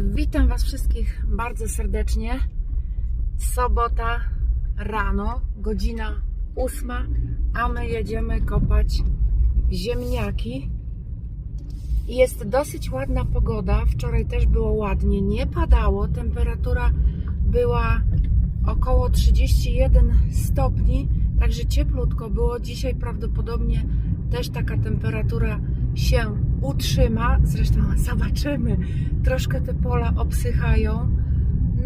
Witam Was wszystkich bardzo serdecznie. Sobota rano, godzina ósma, a my jedziemy kopać ziemniaki. Jest dosyć ładna pogoda. Wczoraj też było ładnie, nie padało. Temperatura była około 31 stopni, także cieplutko było. Dzisiaj prawdopodobnie też taka temperatura się utrzyma. Zresztą zobaczymy. Troszkę te pola obsychają,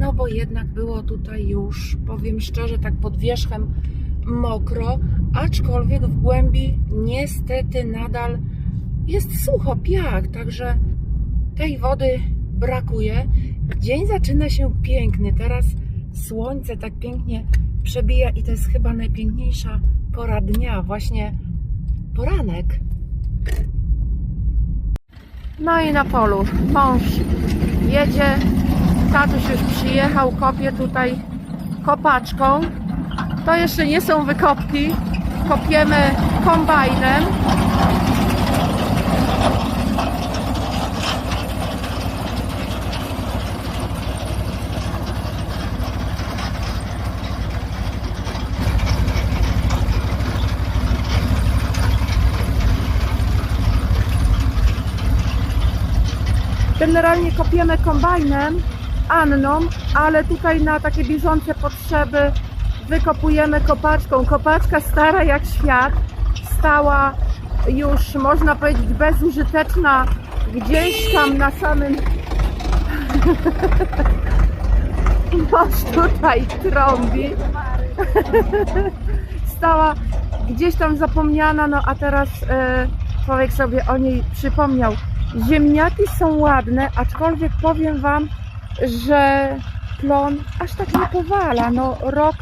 no bo jednak było tutaj już, powiem szczerze, tak pod wierzchem mokro, aczkolwiek w głębi niestety nadal jest sucho, piach, także tej wody brakuje. Dzień zaczyna się piękny. Teraz słońce tak pięknie przebija i to jest chyba najpiękniejsza pora dnia, właśnie poranek. No i na polu mąż jedzie, tatuś już przyjechał, kopie tutaj kopaczką. To jeszcze nie są wykopki, kopiemy kombajnem. Generalnie kopiemy kombajnem, Anną, ale tutaj na takie bieżące potrzeby wykopujemy kopaczką. Kopaczka stara jak świat, stała już można powiedzieć bezużyteczna gdzieś tam na samym Masz tutaj trąbi. Stała gdzieś tam zapomniana, no a teraz e, człowiek sobie o niej przypomniał. Ziemniaki są ładne, aczkolwiek powiem Wam, że plon aż tak nie powala. No rok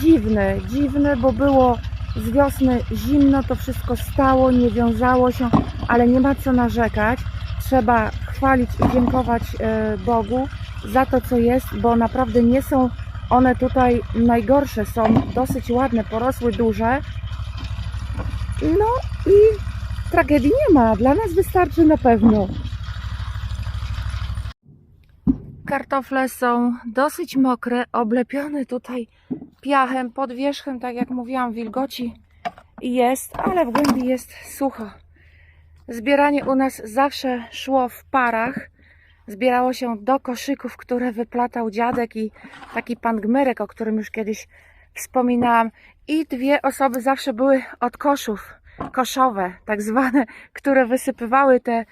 dziwny, dziwny, bo było z wiosny zimno, to wszystko stało, nie wiązało się, ale nie ma co narzekać. Trzeba chwalić i dziękować e, Bogu za to, co jest, bo naprawdę nie są one tutaj najgorsze, są dosyć ładne, porosły duże. No i tragedii nie ma, dla nas wystarczy na pewno. Kartofle są dosyć mokre, oblepione tutaj piachem, pod wierzchem, tak jak mówiłam, wilgoci jest, ale w głębi jest sucho. Zbieranie u nas zawsze szło w parach. Zbierało się do koszyków, które wyplatał dziadek i taki pan Gmerek, o którym już kiedyś wspominałam. I dwie osoby zawsze były od koszów, koszowe, tak zwane, które wysypywały te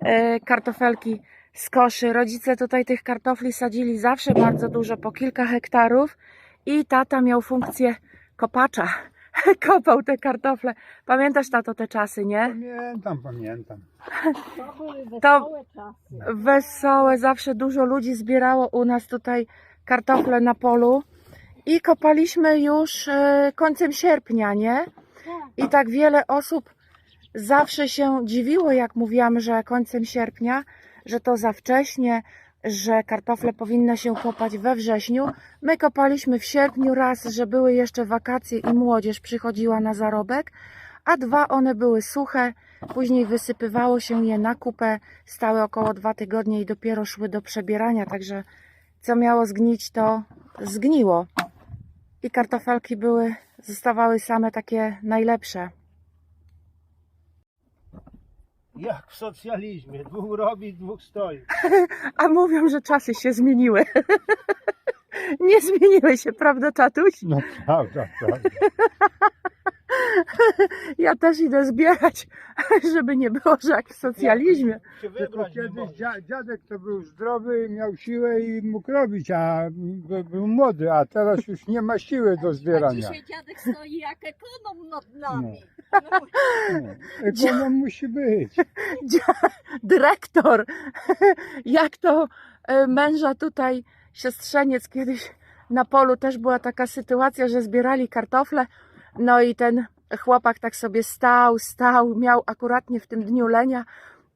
e, kartofelki z koszy. Rodzice tutaj tych kartofli sadzili zawsze bardzo dużo, po kilka hektarów i tata miał funkcję kopacza. Kopał te kartofle. Pamiętasz, tato, te czasy, nie? Pamiętam, pamiętam. To były To- wesołe czasy. Wesołe, zawsze dużo ludzi zbierało u nas tutaj kartofle na polu i kopaliśmy już e, końcem sierpnia, nie? I tak wiele osób zawsze się dziwiło, jak mówiłam, że końcem sierpnia, że to za wcześnie, że kartofle powinny się kopać we wrześniu. My kopaliśmy w sierpniu raz, że były jeszcze wakacje i młodzież przychodziła na zarobek, a dwa one były suche, później wysypywało się je na kupę, stały około dwa tygodnie i dopiero szły do przebierania, także co miało zgnić, to zgniło. I kartofelki były, zostawały same takie najlepsze. Jak w socjalizmie. Dwóch robi, dwóch stoi. A mówią, że czasy się zmieniły. Nie zmieniły się, prawda, tatuś? No prawda, prawda. Ja też idę zbierać, żeby nie było, że jak w socjalizmie. Tylko kiedyś dzia- dziadek to był zdrowy, miał siłę i mógł robić, a by- był młody, a teraz już nie ma siły do A zbierania. dzisiaj dziadek stoi jak ekonom nad nami. No. Ekonom musi być. Dzia- Dyrektor, jak to e, męża tutaj, siostrzeniec kiedyś na polu też była taka sytuacja, że zbierali kartofle, no i ten chłopak tak sobie stał, stał, miał akuratnie w tym dniu lenia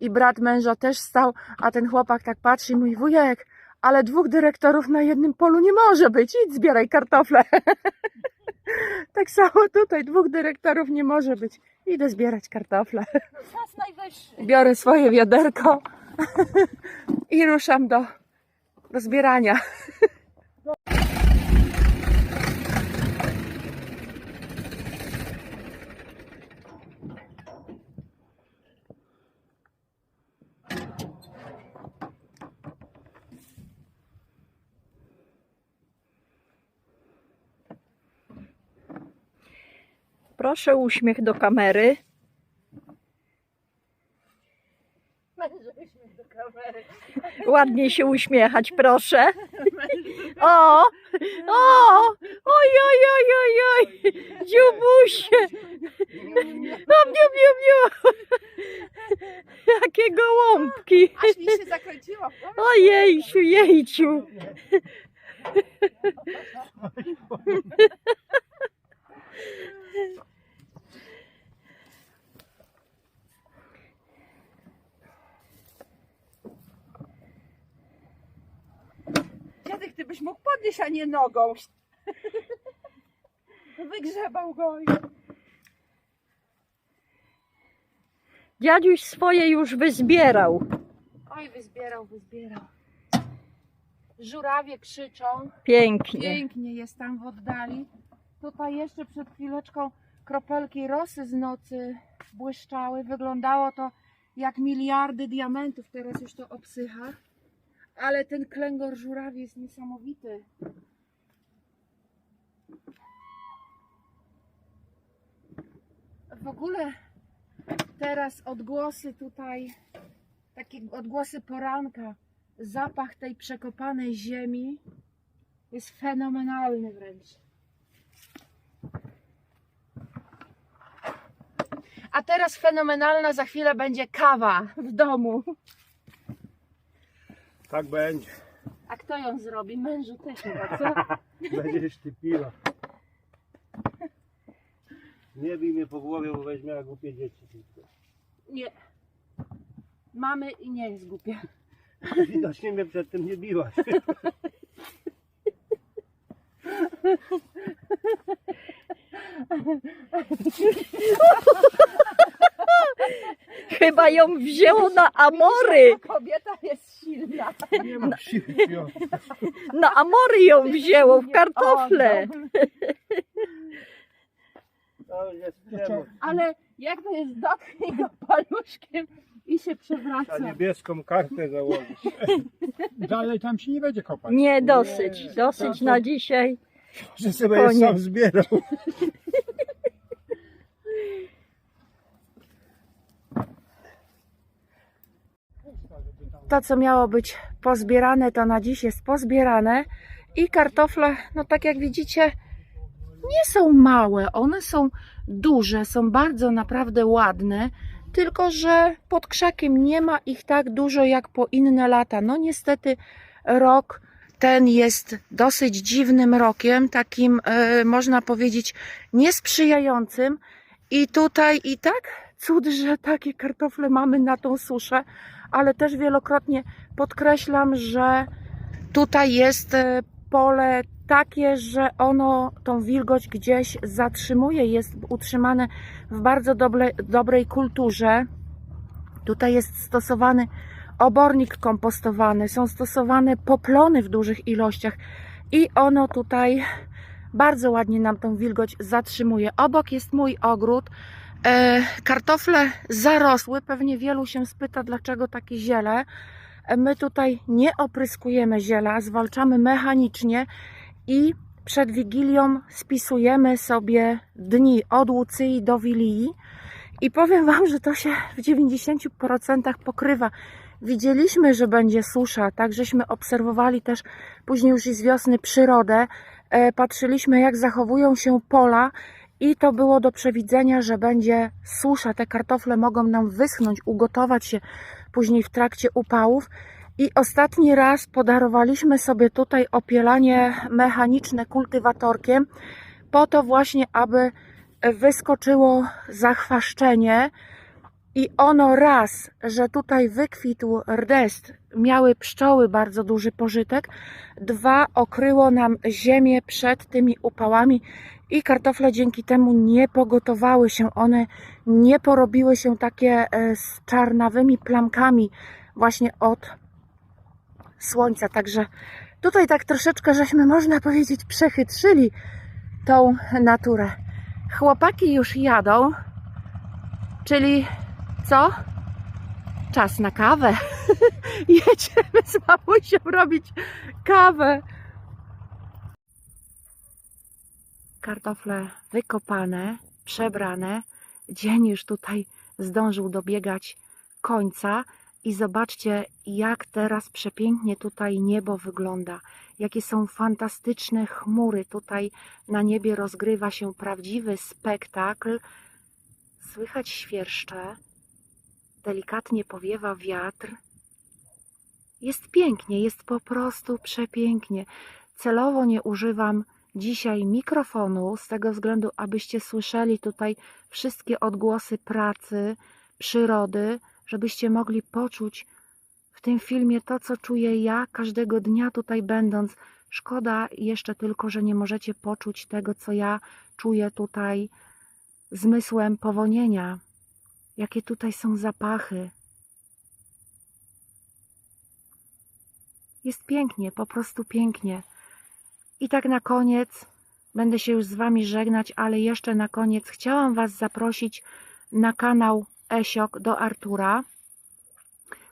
i brat męża też stał, a ten chłopak tak patrzy i mówi, wujek, ale dwóch dyrektorów na jednym polu nie może być, idź zbieraj kartofle. tak samo tutaj dwóch dyrektorów nie może być. Idę zbierać kartofle. Czas najwyższy. Biorę swoje wiaderko i ruszam do do zbierania. Proszę uśmiech do kamery. Ładnie się uśmiechać, proszę. O! O! Oj, oj, oj, oj, oj! Dziubusie! No, miu, miu, miu! Jakie gołąbki! Aż mi się zakręciło. Ojejciu, jejciu! Dziadek, ty byś mógł podnieść, a nie nogą. Wygrzebał go. i- Dziaduś swoje już wyzbierał. Oj, wyzbierał, wyzbierał. Żurawie krzyczą. Pięknie. Pięknie jest tam w oddali. Tutaj jeszcze przed chwileczką kropelki rosy z nocy błyszczały. Wyglądało to jak miliardy diamentów. Teraz już to obsycha. Ale ten klęgor żurawi jest niesamowity. W ogóle teraz odgłosy tutaj, takie odgłosy poranka, zapach tej przekopanej ziemi jest fenomenalny wręcz. A teraz fenomenalna za chwilę będzie kawa w domu. Tak będzie. A kto ją zrobi? Mężu też chyba, co? Będziesz ty piła. Nie bij mnie po głowie, bo weźmie głupie dzieci. Nie. Mamy i nie jest głupia. Widocznie mnie przed tym nie biłaś. Chyba ją wzięło na amory. Nie mam siły piąć. Na amory ją wzięło w kartofle. No. To jest przemoc. Ale jak to jest dotknij go paluszkiem i się przewraca. Trzeba niebieską kartę założyć. Dalej tam się nie będzie kopać. Nie, dosyć. Dosyć na dzisiaj. Że sobie Koniec. sam zbierał. to, co miało być pozbierane, to na dziś jest pozbierane. I kartofle, no tak jak widzicie, nie są małe, one są duże, są bardzo naprawdę ładne. Tylko, że pod krzakiem nie ma ich tak dużo jak po inne lata. No niestety rok ten jest dosyć dziwnym rokiem, takim e, można powiedzieć niesprzyjającym. I tutaj i tak cud, że takie kartofle mamy na tą suszę ale też wielokrotnie podkreślam, że tutaj jest e, pole takie, że ono tą wilgoć gdzieś zatrzymuje, jest utrzymane w bardzo dobre, dobrej kulturze. Tutaj jest stosowany obornik kompostowany, są stosowane poplony w dużych ilościach i ono tutaj bardzo ładnie nam tą wilgoć zatrzymuje. Obok jest mój ogród. E, kartofle zarosły. Pewnie wielu się spyta, dlaczego takie ziele. E, My tutaj nie opryskujemy ziela, zwalczamy mechanicznie i przed Wigilią spisujemy sobie dni od Łucyi do Wilii. I powiem Wam, że to się w 90% pokrywa. Widzieliśmy, że będzie susza, tak żeśmy obserwowali też później już i z wiosny przyrodę. E, Patrzyliśmy, jak zachowują się pola i to było do przewidzenia, że będzie susza. Te kartofle mogą nam wyschnąć, ugotować się później w trakcie upałów. I ostatni raz podarowaliśmy sobie tutaj opielanie mechaniczne kultywatorkiem, po to właśnie, aby wyskoczyło zachwaszczenie. I ono raz, że tutaj wykwitł rdest, miały pszczoły bardzo duży pożytek. Dwa, okryło nam ziemię przed tymi upałami i kartofle dzięki temu nie pogotowały się. One nie porobiły się takie e, z czarnawymi plamkami właśnie od słońca. Także tutaj tak troszeczkę żeśmy, można powiedzieć, przechytrzyli tą naturę. Chłopaki już jadą, czyli co? Czas na kawę. Jedziemy z mamusią robić kawę. Kartofle wykopane, przebrane. Dzień już tutaj zdążył dobiegać końca. I zobaczcie, jak teraz przepięknie tutaj niebo wygląda. Jakie są fantastyczne chmury. Tutaj na niebie rozgrywa się prawdziwy spektakl. Słychać świerszcze, delikatnie powiewa wiatr. Jest pięknie, jest po prostu przepięknie. Celowo nie używam dzisiaj mikrofonu, z tego względu, abyście słyszeli tutaj wszystkie odgłosy pracy, przyrody, żebyście mogli poczuć w tym filmie to, co czuję ja każdego dnia tutaj będąc. Szkoda jeszcze tylko, że nie możecie poczuć tego, co ja czuję tutaj zmysłem powonienia. Jakie tutaj są zapachy. Jest pięknie, po prostu pięknie. I tak na koniec będę się już z Wami żegnać, ale jeszcze na koniec chciałam Was zaprosić na kanał Esiok do Artura,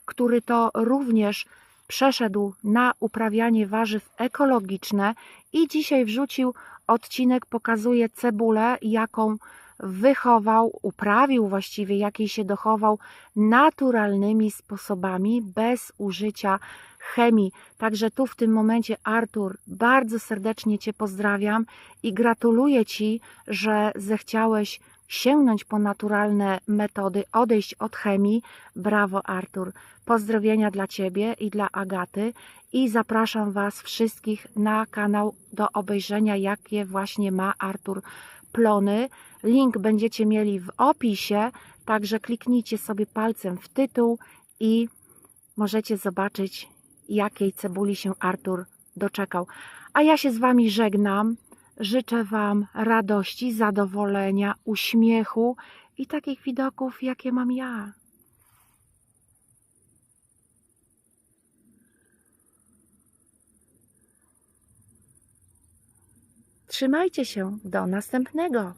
który to również przeszedł na uprawianie warzyw ekologiczne i dzisiaj wrzucił odcinek, pokazuje cebulę, jaką wychował, uprawił właściwie, jakiej się dochował naturalnymi sposobami, bez użycia chemii. Także tu w tym momencie, Artur, bardzo serdecznie Cię pozdrawiam i gratuluję Ci, że zechciałeś sięgnąć po naturalne metody, odejść od chemii. Brawo, Artur. Pozdrowienia dla Ciebie i dla Agaty i zapraszam Was wszystkich na kanał do obejrzenia, jakie właśnie ma Artur plony. Link będziecie mieli w opisie, także kliknijcie sobie palcem w tytuł i możecie zobaczyć, jakiej cebuli się Artur doczekał. A ja się z Wami żegnam. Życzę Wam radości, zadowolenia, uśmiechu i takich widoków, jakie mam ja. Trzymajcie się. Do następnego.